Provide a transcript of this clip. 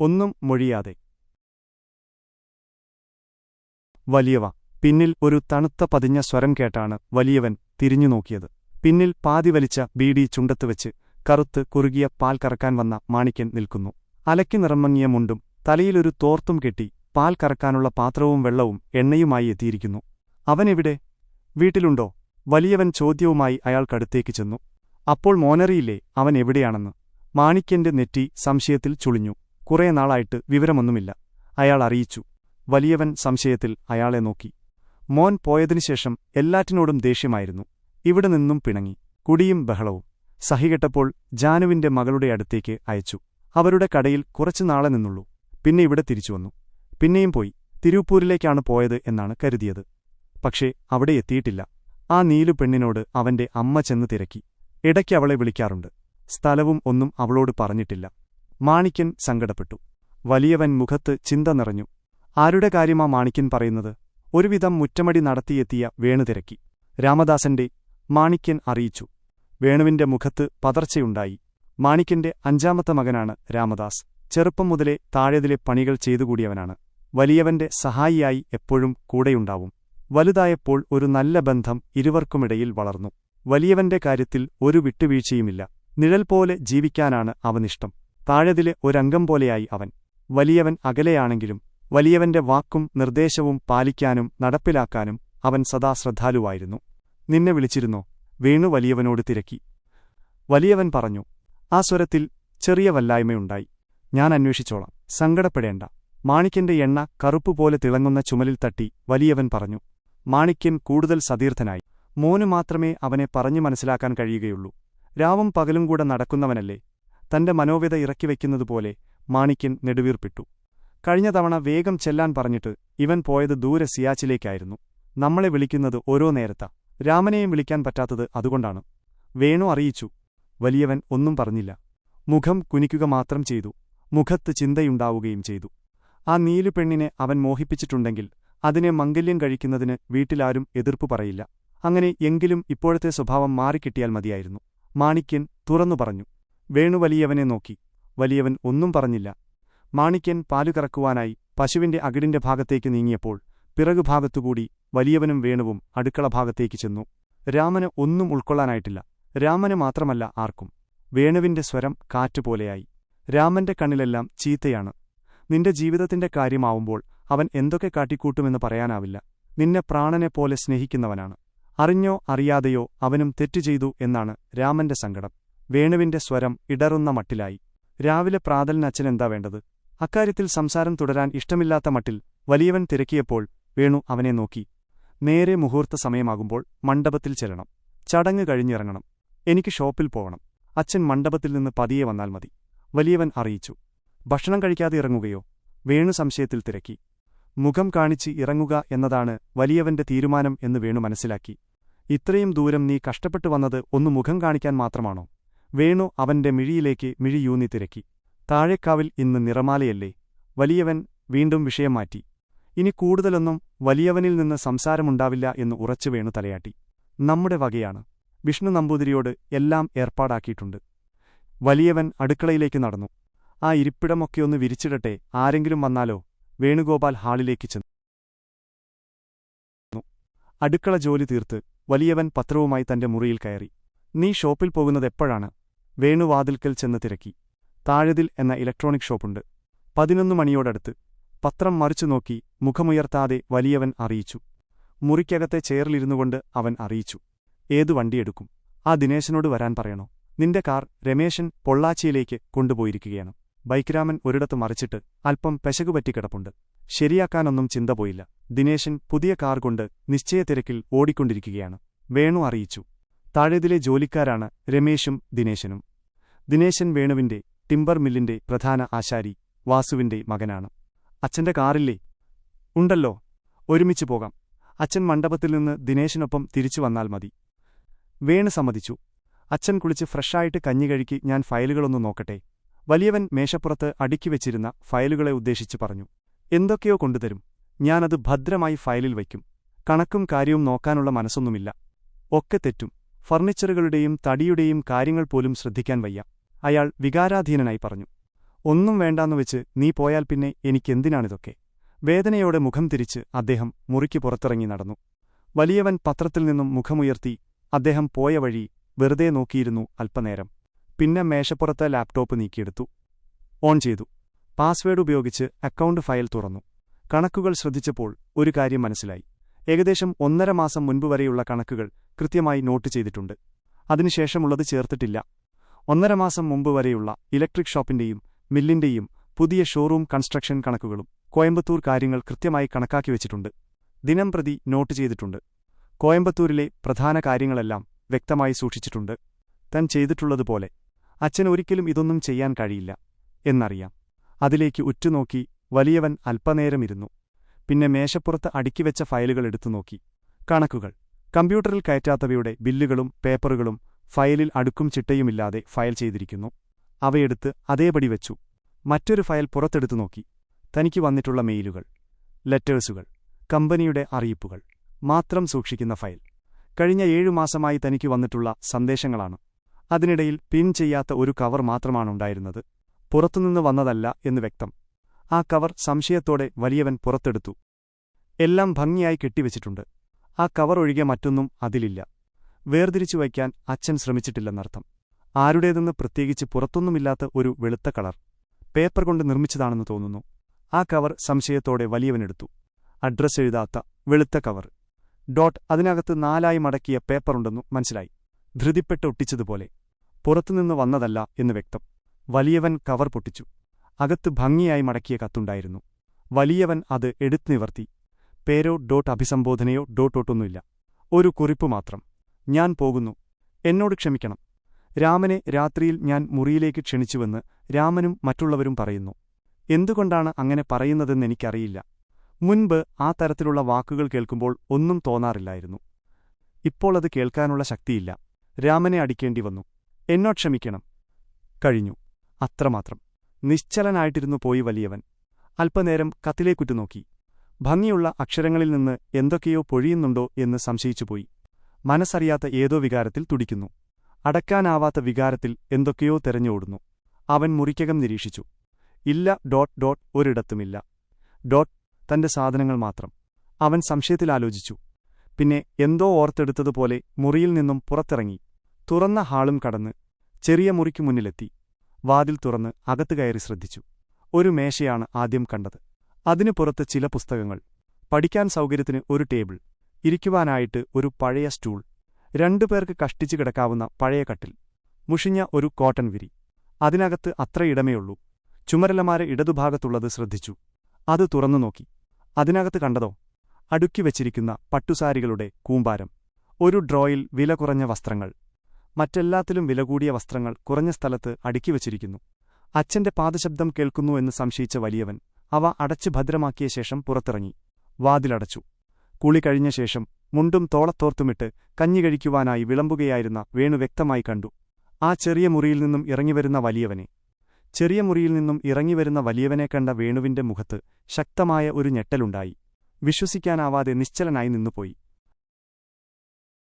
ഒന്നും മൊഴിയാതെ. വലിയവ പിന്നിൽ ഒരു തണുത്ത പതിഞ്ഞ സ്വരം കേട്ടാണ് വലിയവൻ തിരിഞ്ഞു നോക്കിയത്. പിന്നിൽ പാതി വലിച്ച ബീഡി ചുണ്ടത്ത് വെച്ച് കറുത്ത് കുറുകിയ പാൽ കറക്കാൻ വന്ന മാണിക്യൻ നിൽക്കുന്നു. അലക്കി നിറമങ്ങിയ മുണ്ടും തലയിലൊരു തോർത്തും കെട്ടി പാൽ കറക്കാനുള്ള പാത്രവും വെള്ളവും എണ്ണയുമായി എത്തിയിരിക്കുന്നു. അവനെവിടെ? വീട്ടിലുണ്ടോ? വലിയവൻ ചോദ്യവുമായി അയാൾക്കടുത്തേക്ക് ചെന്നു. അപ്പോൾ മോനറിയില്ലേ അവൻ എവിടെയാണെന്ന്? മാണിക്യന്റെ നെറ്റി സംശയത്തിൽ ചുളിഞ്ഞു. കുറേ നാളായിട്ട് വിവരമൊന്നുമില്ല. അയാൾ അറിയിച്ചു. വലിയവൻ സംശയത്തിൽ അയാളെ നോക്കി. മോൻ പോയതിനുശേഷം എല്ലാറ്റിനോടും ദേഷ്യമായിരുന്നു. ഇവിടെ നിന്നും പിണങ്ങി. കുടിയും ബഹളവും. സഹികെട്ടപ്പോൾ ജാനുവിന്റെ മകളുടെ അടുത്തേക്ക് അയച്ചു. അവരുടെ കടയിൽ കുറച്ചു നാളെ നിന്നുള്ളൂ. പിന്നെ ഇവിടെ തിരിച്ചുവന്നു പിന്നെയും പോയി. തിരുപ്പൂരിലേക്കാണ് പോയത് എന്നാണ് കരുതിയത്. പക്ഷേ അവിടെ എത്തിയിട്ടില്ല. ആ നീലു പെണ്ണിനോട് അവന്റെ അമ്മ ചെന്ന് തിരക്കി. ഇടയ്ക്ക് അവളെ വിളിക്കാറുണ്ട്. സ്ഥലവും ഒന്നും അവളോട് പറഞ്ഞിട്ടില്ല. മാണിക്യൻ സങ്കടപ്പെട്ടു. വലിയവൻ മുഖത്ത് ചിന്ത നിറഞ്ഞു. ആരുടെ കാര്യമാ മാണിക്യൻ പറയുന്നത്? ഒരുവിധം മുറ്റമടി നടത്തിയെത്തിയ വേണു തിരക്കി. രാമദാസന്റെ മാണിക്യൻ അറിയിച്ചു. വേണുവിന്റെ മുഖത്ത് പതർച്ചയുണ്ടായി. മാണിക്യന്റെ അഞ്ചാമത്തെ മകനാണ് രാമദാസ്. ചെറുപ്പം മുതലേ താഴെതിലെ പണികൾ ചെയ്തുകൂടിയവനാണ്. വലിയവന്റെ സഹായിയായി എപ്പോഴും കൂടെയുണ്ടാവും. വലുതായപ്പോൾ ഒരു നല്ല ബന്ധം ഇരുവർക്കുമിടയിൽ വളർന്നു. വലിയവന്റെ കാര്യത്തിൽ ഒരു വിട്ടുവീഴ്ചയുമില്ല. നിഴൽ പോലെ ജീവിക്കാനാണ് അവനിഷ്ടം. താഴെതിലെ ഒരംഗം പോലെയായി അവൻ. വലിയവൻ അകലെയാണെങ്കിലും വലിയവന്റെ വാക്കും നിർദ്ദേശവും പാലിക്കാനും നടപ്പിലാക്കാനും അവൻ സദാ ശ്രദ്ധാലുവായിരുന്നു. നിന്നെ വിളിച്ചിരുന്നോ? വീണു വലിയവനോട് തിരക്കി. വലിയവൻ പറഞ്ഞു ആ സ്വരത്തിൽ ചെറിയ വല്ലായ്മയുണ്ടായി. ഞാൻ അന്വേഷിച്ചോളാം. സങ്കടപ്പെടേണ്ട. മാണിക്കന്റെ എണ്ണ കറുപ്പുപോലെ തിളങ്ങുന്ന ചുമലിൽ തട്ടി വലിയവൻ പറഞ്ഞു. മാണിക്യൻ കൂടുതൽ സതീർത്ഥനായി. മോനു മാത്രമേ അവനെ പറഞ്ഞു മനസ്സിലാക്കാൻ കഴിയുകയുള്ളൂ. രാവും പകലും കൂടെ നടക്കുന്നവനല്ലേ? തന്റെ മനോവ്യത ഇറക്കിവെക്കുന്നതുപോലെ മാണിക്യൻ നെടുവീർപ്പിട്ടു. കഴിഞ്ഞ തവണ വേഗം ചെല്ലാൻ പറഞ്ഞിട്ട് ഇവൻ പോയത് ദൂരെ സിയാച്ചിലേക്കായിരുന്നു. നമ്മളെ വിളിക്കുന്നത് ഓരോ നേരത്താ. രാമനെയും വിളിക്കാൻ പറ്റാത്തത് അതുകൊണ്ടാണ്. വേണു അറിയിച്ചു. വലിയവൻ ഒന്നും പറഞ്ഞില്ല. മുഖം കുനിക്കുക മാത്രം ചെയ്തു. മുഖത്ത് ചിന്തയുണ്ടാവുകയും ചെയ്തു. ആ നീലു പെണ്ണിനെ അവൻ മോഹിപ്പിച്ചിട്ടുണ്ടെങ്കിൽ അതിനെ മംഗല്യം കഴിക്കുന്നതിന് വീട്ടിലാരും എതിർപ്പു പറയില്ല. അങ്ങനെ എങ്കിലും ഇപ്പോഴത്തെ സ്വഭാവം മാറിക്കിട്ടിയാൽ മതിയായിരുന്നു. മാണിക്യൻ തുറന്നു പറഞ്ഞു. വേണു വലിയവനെ നോക്കി. വലിയവൻ ഒന്നും പറഞ്ഞില്ല. മാണിക്യൻ പാലു കറക്കുവാനായി പശുവിന്റെ അകിടിന്റെ ഭാഗത്തേക്ക് നീങ്ങിയപ്പോൾ പിറകുഭാഗത്തുകൂടി വലിയവനും വേണുവും അടുക്കള ഭാഗത്തേക്ക് ചെന്നു. രാമന് ഒന്നും ഉൾക്കൊള്ളാനായിട്ടില്ല. രാമന് മാത്രമല്ല ആർക്കും. വേണുവിന്റെ സ്വരം കാറ്റുപോലെയായി രാമന്റെ കണ്ണിലെല്ലാം ചീത്തയാണ്. നിന്റെ ജീവിതത്തിന്റെ കാര്യമാവുമ്പോൾ അവൻ എന്തൊക്കെ കാട്ടിക്കൂട്ടുമെന്ന് പറയാനാവില്ല. നിന്നെ പ്രാണനെപ്പോലെ സ്നേഹിക്കുന്നവനാണ്. അറിഞ്ഞോ അറിയാതെയോ അവനും തെറ്റു ചെയ്തു എന്നാണ് രാമന്റെ സങ്കടം. വേണുവിന്റെ സ്വരം ഇടറുന്ന മട്ടിലായി. രാവിലെ പ്രാതലിനച്ഛനെന്താ വേണ്ടത്? അക്കാര്യത്തിൽ സംസാരം തുടരാൻ ഇഷ്ടമില്ലാത്ത മട്ടിൽ വലിയവൻ തിരക്കിയപ്പോൾ വേണു അവനെ നോക്കി. നേരെ മുഹൂർത്ത സമയമാകുമ്പോൾ മണ്ഡപത്തിൽ ചെല്ലണം. ചടങ്ങ് കഴിഞ്ഞിറങ്ങണം. എനിക്ക് ഷോപ്പിൽ പോകണം. അച്ഛൻ മണ്ഡപത്തിൽ നിന്ന് പതിയെ വന്നാൽ മതി. വലിയവൻ അറിയിച്ചു. ഭക്ഷണം കഴിക്കാതെ ഇറങ്ങുകയോ? വേണു സംശയത്തിൽ തിരക്കി. മുഖം കാണിച്ച് ഇറങ്ങുക എന്നതാണ് വലിയവന്റെ തീരുമാനം എന്ന് വേണു മനസ്സിലാക്കി. ഇത്രയും ദൂരം നീ കഷ്ടപ്പെട്ടു വന്നത് ഒന്ന് മുഖം കാണിക്കാൻ മാത്രമാണോ? വേണു അവന്റെ മിഴിയിലേക്ക് മിഴിയൂന്നി തിരക്കി. താഴേക്കാവിൽ ഇന്ന് നിറമാലയല്ലേ? വലിയവൻ വീണ്ടും വിഷയം മാറ്റി. ഇനി കൂടുതലൊന്നും വലിയവനിൽ നിന്ന് സംസാരമുണ്ടാവില്ല എന്ന് ഉറച്ചു വേണു തലയാട്ടി. നമ്മുടെ വകയാണ്. വിഷ്ണു നമ്പൂതിരിയോട് എല്ലാം ഏർപ്പാടാക്കിയിട്ടുണ്ട്. വലിയവൻ അടുക്കളയിലേക്ക് നടന്നു. ആ ഇരിപ്പിടമൊക്കെയൊന്ന് വിരിച്ചിടട്ടെ ആരെങ്കിലും വന്നാലോ? വേണുഗോപാൽ ഹാളിലേക്ക് ചെന്നു. അടുക്കള ജോലി തീർത്ത് വലിയവൻ പത്രവുമായി തന്റെ മുറിയിൽ കയറി. നീ ഷോപ്പിൽ പോകുന്നതെപ്പോഴാണ് വേണുവാതിൽക്കൽ ചെന്ന് തിരക്കി. താഴതിൽ എന്ന ഇലക്ട്രോണിക് ഷോപ്പുണ്ട്. പതിനൊന്ന് മണിയോടടുത്ത് പത്രം മറിച്ചു നോക്കി മുഖമുയർത്താതെ വലിയവൻ അറിയിച്ചു. മുറിക്കകത്തെ ചെയറിലിരുന്നുകൊണ്ട് അവൻ അറിയിച്ചു. ഏതു വണ്ടിയെടുക്കും ആ ദിനേശനോട് വരാൻ പറയണോ? നിന്റെ കാർ രമേശൻ പൊള്ളാച്ചിയിലേക്ക് കൊണ്ടുപോയിരിക്കുകയാണ്. ബൈക്രാമൻ ഒരിടത്ത് മറിച്ചിട്ട് അല്പം പെശകുപറ്റി കിടപ്പുണ്ട്. ശരിയാക്കാനൊന്നും ചിന്ത പോയില്ല. ദിനേശൻ പുതിയ കാർ കൊണ്ട് നിശ്ചയ നിശ്ചയത്തിരക്കിൽ ഓടിക്കൊണ്ടിരിക്കുകയാണ്. വേണു അറിയിച്ചു. താഴേതിലെ ജോലിക്കാരാണ് രമേശും ദിനേശനും. ദിനേശൻ വേണുവിന്റെ ടിംബർ മില്ലിന്റെ പ്രധാന ആശാരി വാസുവിന്റെ മകനാണ്. അച്ഛന്റെ കാറില്ലേ? ഉണ്ടല്ലോ. ഒരുമിച്ച് പോകാം. അച്ഛൻ മണ്ഡപത്തിൽ നിന്ന് ദിനേശിനൊപ്പം തിരിച്ചു വന്നാൽ മതി. വേണു സമ്മതിച്ചു. അച്ഛൻ കുളിച്ച് ഫ്രഷായിട്ട് കഞ്ഞി കഴിക്കി ഞാൻ ഫയലുകളൊന്നു നോക്കട്ടെ. വലിയവൻ മേശപ്പുറത്ത് അടുക്കി വെച്ചിരുന്ന ഫയലുകളെ ഉദ്ദേശിച്ചു പറഞ്ഞു. എന്തൊക്കെയോ കൊണ്ടുതരും. ഞാനത് ഭദ്രമായി ഫയലിൽ വയ്ക്കും. കണക്കും കാര്യവും നോക്കാനുള്ള മനസ്സൊന്നുമില്ല. ഒക്കെ തെറ്റും. ഫർണിച്ചറുകളുടെയും തടിയുടെയും കാര്യങ്ങൾ പോലും ശ്രദ്ധിക്കാൻ വയ്യ. അയാൾ വികാരാധീനനായി പറഞ്ഞു ഒന്നും വേണ്ടാന്നു വെച്ച് നീ പോയാൽ പിന്നെ എനിക്കെന്തിനാണിതൊക്കെ? വേദനയോടെ മുഖം തിരിച്ച് അദ്ദേഹം മുറിക്ക് പുറത്തിറങ്ങി നടന്നു. വലിയവൻ പത്രത്തിൽ നിന്നും മുഖമുയർത്തി അദ്ദേഹം പോയ വഴി വെറുതെ നോക്കിയിരുന്നു അല്പനേരം. പിന്നെ മേശപ്പുറത്ത് ലാപ്ടോപ്പ് നീക്കിയെടുത്തു. ഓൺ ചെയ്തു. പാസ്വേഡ് ഉപയോഗിച്ച് അക്കൗണ്ട് ഫയൽ തുറന്നു. കണക്കുകൾ ശ്രദ്ധിച്ചപ്പോൾ ഒരു കാര്യം മനസ്സിലായി. ഏകദേശം ഒന്നര മാസം മുൻപ് വരെയുള്ള കണക്കുകൾ കൃത്യമായി നോട്ട് ചെയ്തിട്ടുണ്ട്. അതിനുശേഷമുള്ളത് ചേർത്തിട്ടില്ല. ഒന്നര മാസം മുമ്പ് വരെയുള്ള ഇലക്ട്രിക് ഷോപ്പിന്റെയും മില്ലിന്റെയും പുതിയ ഷോറൂം കൺസ്ട്രക്ഷൻ കണക്കുകളും കോയമ്പത്തൂർ കാര്യങ്ങൾ കൃത്യമായി കണക്കാക്കി വച്ചിട്ടുണ്ട്. ദിനം പ്രതി നോട്ട് ചെയ്തിട്ടുണ്ട്. കോയമ്പത്തൂരിലെ പ്രധാന കാര്യങ്ങളെല്ലാം വ്യക്തമായി സൂക്ഷിച്ചിട്ടുണ്ട്. താൻ ചെയ്തിട്ടുള്ളതുപോലെ അച്ഛൻ ഒരിക്കലും ഇതൊന്നും ചെയ്യാൻ കഴിയില്ല എന്നറിയാം. അതിലേക്ക് ഉറ്റുനോക്കി വലിയവൻ അല്പനേരം ഇരുന്നു. പിന്നെ മേശപ്പുറത്ത് അടുക്കിവെച്ച ഫയലുകൾ എടുത്തു നോക്കി കണക്കുകൾ. കമ്പ്യൂട്ടറിൽ കയറ്റാത്തവയുടെ ബില്ലുകളും പേപ്പറുകളും ഫയലിൽ അടുക്കും ചിട്ടയുമില്ലാതെ ഫയൽ ചെയ്തിരിക്കുന്നു. അവയെടുത്ത് അതേപടി വെച്ചു. മറ്റൊരു ഫയൽ പുറത്തെടുത്തു നോക്കി. തനിക്ക് വന്നിട്ടുള്ള മെയിലുകൾ ലെറ്റേഴ്സുകൾ കമ്പനിയുടെ അറിയിപ്പുകൾ മാത്രം സൂക്ഷിക്കുന്ന ഫയൽ. കഴിഞ്ഞ ഏഴു മാസമായി തനിക്ക് വന്നിട്ടുള്ള സന്ദേശങ്ങളാണ്. അതിനിടയിൽ പിൻ ചെയ്യാത്ത ഒരു കവർ മാത്രമാണുണ്ടായിരുന്നത് പുറത്തുനിന്ന് വന്നതല്ല എന്ന് വ്യക്തം. ആ കവർ സംശയത്തോടെ വലിയവൻ പുറത്തെടുത്തു. എല്ലാം ഭംഗിയായി കെട്ടിവച്ചിട്ടുണ്ട്. ആ കവർ ഒഴികെ മറ്റൊന്നും അതിലില്ല. വേർതിരിച്ചു വയ്ക്കാൻ അച്ഛൻ ശ്രമിച്ചിട്ടില്ലെന്നർത്ഥം. ആരുടേതെന്ന് പ്രത്യേകിച്ച് പുറത്തൊന്നുമില്ലാത്ത ഒരു വെളുത്ത കളർ. പേപ്പർ കൊണ്ട് നിർമ്മിച്ചതാണെന്ന് തോന്നുന്നു. ആ കവർ സംശയത്തോടെ വലിയവനെടുത്തു. അഡ്രസ് എഴുതാത്ത വെളുത്ത കവർ. ഡോട്ട് അതിനകത്ത് നാലായി മടക്കിയ പേപ്പറുണ്ടെന്നു മനസ്സിലായി. ധൃതിപ്പെട്ട് ഒട്ടിച്ചതുപോലെ. പുറത്തുനിന്ന് വന്നതല്ല എന്ന് വ്യക്തം. വലിയവൻ കവർ പൊട്ടിച്ചു. അകത്ത് ഭംഗിയായി മടക്കിയ കത്തുണ്ടായിരുന്നു. വലിയവൻ അത് എടുത്തു നിവർത്തി. പേരോ ഡോട്ട് അഭിസംബോധനയോ ഡോട്ടൊട്ടൊന്നുമില്ല ഒരു കുറിപ്പ് മാത്രം. ഞാൻ പോകുന്നു. എന്നോട് ക്ഷമിക്കണം. രാമനെ രാത്രിയിൽ ഞാൻ മുറിയിലേക്ക് ക്ഷണിച്ചുവെന്ന് രാമനും മറ്റുള്ളവരും പറയുന്നു. എന്തുകൊണ്ടാണ് അങ്ങനെ പറയുന്നതെന്ന് പറയുന്നതെന്നെനിക്കറിയില്ല മുൻപ് ആ തരത്തിലുള്ള വാക്കുകൾ കേൾക്കുമ്പോൾ ഒന്നും തോന്നാറില്ലായിരുന്നു. ഇപ്പോൾ അത് കേൾക്കാനുള്ള ശക്തിയില്ല. രാമനെ അടിക്കേണ്ടി വന്നു. എന്നോ ക്ഷമിക്കണം. കഴിഞ്ഞു. അത്രമാത്രം. നിശ്ചലനായിട്ടിരുന്നു പോയി വലിയവൻ. അല്പനേരം കത്തിലേക്കുറ്റുനോക്കി. ഭംഗിയുള്ള അക്ഷരങ്ങളിൽ നിന്ന് എന്തൊക്കെയോ പൊഴിയുന്നുണ്ടോ എന്ന് സംശയിച്ചുപോയി. മനസ്സറിയാത്ത ഏതോ വികാരത്തിൽ തുടിക്കുന്നു. അടക്കാനാവാത്ത വികാരത്തിൽ എന്തൊക്കെയോ തെരഞ്ഞോടുന്നു. അവൻ മുറിക്കകം നിരീക്ഷിച്ചു. ഇല്ല ഡോട്ട് ഡോട്ട് ഒരിടത്തുമില്ല. ഡോട്ട് തന്റെ സാധനങ്ങൾ മാത്രം. അവൻ സംശയത്തിലാലോചിച്ചു പിന്നെ എന്തോ ഓർത്തെടുത്തതുപോലെ മുറിയിൽ നിന്നും പുറത്തിറങ്ങി. തുറന്ന ഹാളും കടന്ന് ചെറിയ മുറിക്കു മുന്നിലെത്തി. വാതിൽ തുറന്ന് അകത്ത് കയറി ശ്രദ്ധിച്ചു. ഒരു മേശയാണ് ആദ്യം കണ്ടത്. അതിനു പുറത്ത് ചില പുസ്തകങ്ങൾ. പഠിക്കാൻ സൗകര്യത്തിന് ഒരു ടേബിൾ. ഇരിക്കുവാനായിട്ട് ഒരു പഴയ സ്റ്റൂൾ. രണ്ടുപേർക്ക് കഷ്ടിച്ചു കിടക്കാവുന്ന പഴയ കട്ടിൽ. മുഷിഞ്ഞ ഒരു കോട്ടൺ വിരി. അതിനകത്ത് അത്ര ഇടമേയുള്ളൂ ചുമരലമാരെ ഇടതുഭാഗത്തുള്ളത് ശ്രദ്ധിച്ചു. അത് തുറന്നു നോക്കി. അതിനകത്ത് കണ്ടതോ? അടുക്കി വച്ചിരിക്കുന്ന പട്ടുസാരികളുടെ കൂമ്പാരം. ഒരു ഡ്രോയിൽ വില കുറഞ്ഞ വസ്ത്രങ്ങൾ. മറ്റെല്ലാത്തിലും വില കൂടിയ വസ്ത്രങ്ങൾ കുറഞ്ഞ സ്ഥലത്ത് അടുക്കി വച്ചിരിക്കുന്നു. അച്ഛന്റെ പാദശബ്ദം കേൾക്കുന്നു എന്ന് സംശയിച്ച വലിയവൻ അവ അടച്ചു ഭദ്രമാക്കിയ ശേഷം പുറത്തിറങ്ങി. വാതിലടച്ചു. കുളി കഴിഞ്ഞ ശേഷം മുണ്ടും തോളത്തോർത്തുമിട്ട് കഞ്ഞി കഴിക്കുവാനായി വിളമ്പുകയായിരുന്ന വേണു വ്യക്തമായി കണ്ടു. ആ ചെറിയ മുറിയിൽ നിന്നും ഇറങ്ങിവരുന്ന വലിയവനെ. ചെറിയ മുറിയിൽ നിന്നും ഇറങ്ങിവരുന്ന വലിയവനെ കണ്ട വേണുവിന്റെ മുഖത്ത് ശക്തമായ ഒരു ഞെട്ടലുണ്ടായി. വിശ്വസിക്കാനാവാതെ നിശ്ചലനായി നിന്നുപോയി.